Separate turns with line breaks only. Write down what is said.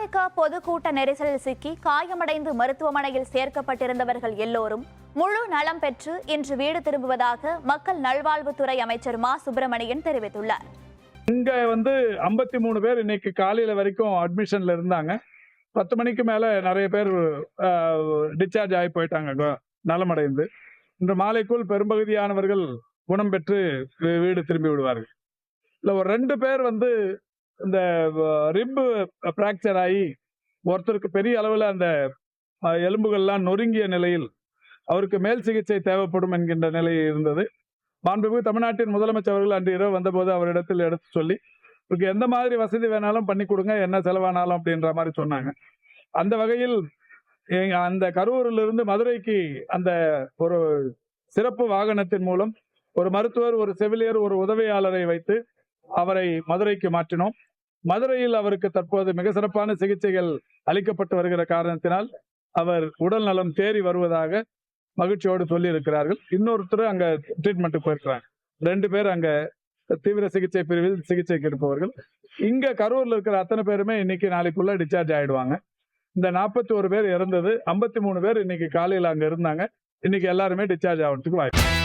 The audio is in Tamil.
தாவேகா பொதுக்கூட்ட நெரிசலில் சிக்கி காயமடைந்து மருத்துவமனையில் சேர்க்கப்பட்டிருந்தவர்கள் எல்லோரும் முழு நலம் பெற்று இன்று வீடு திரும்புவதாக மக்கள் நல்வாழ்வுத்துறை அமைச்சர் மா. சுப்பிரமணியன் தெரிவித்துள்ளார்.
இங்க வந்து ஐம்பத்தி மூணு பேர் இன்னைக்கு காலையில வரைக்கும் அட்மிஷன்ல இருந்தாங்க. பத்து மணிக்கு மேல நிறைய பேர் டிஸ்சார்ஜ் ஆகி போயிட்டாங்க. நலமடைந்து. இன்று மாலைக்குள் பெரும்பகுதியானவர்கள் குணம் பெற்று வீடு திரும்பி விடுவார்கள். இல்ல ஒரு ரெண்டு பேர் வந்து இந்த ரிப்பு பிராக்சர் ஆகி ஒருத்தருக்கு பெரிய அளவில் அந்த எலும்புகள்லாம் நொறுங்கிய நிலையில் அவருக்கு மேல் சிகிச்சை தேவைப்படும் என்கின்ற நிலை இருந்தது. மாண்புமிகு தமிழ்நாட்டின் முதலமைச்சர் அவர்கள் அன்று இரவு வந்தபோது அவரிடத்தில் எடுத்து சொல்லி உங்களுக்கு எந்த மாதிரி வசதி வேணாலும் பண்ணி கொடுங்க என்ன செலவானாலும் அப்படின்ற மாதிரி சொன்னாங்க. அந்த வகையில் அந்த கரூரில் இருந்து மதுரைக்கு அந்த ஒரு சிறப்பு வாகனத்தின் மூலம் ஒரு மருத்துவர் ஒரு செவிலியர் ஒரு உதவியாளரை வைத்து அவரை மதுரைக்கு மாற்றினோம். மதுரையில் அவருக்கு தற்போது மிக சிறப்பான சிகிச்சைகள் அளிக்கப்பட்டு வருகிற காரணத்தினால் அவர் உடல் நலம் தேறி வருவதாக மகிழ்ச்சியோடு சொல்லி இருக்கிறார்கள் இன்னொருத்தர் அங்க ட்ரீட்மெண்ட்டுக்கு போயிருக்கிறாங்க. ரெண்டு பேர் அங்க தீவிர சிகிச்சை பிரிவில் சிகிச்சைக்கு இருப்பவர்கள். இங்க கரூர்ல இருக்கிற அத்தனை பேருமே இன்னைக்கு நாளைக்குள்ள டிஸ்சார்ஜ் ஆயிடுவாங்க. இந்த நாற்பத்தி ஒரு பேர் இறந்தது ஐம்பத்தி மூணு பேர் இன்னைக்கு காலையில் அங்க இருந்தாங்க. இன்னைக்கு எல்லாருமே டிஸ்சார்ஜ் ஆகிறதுக்கு வாய்ப்பு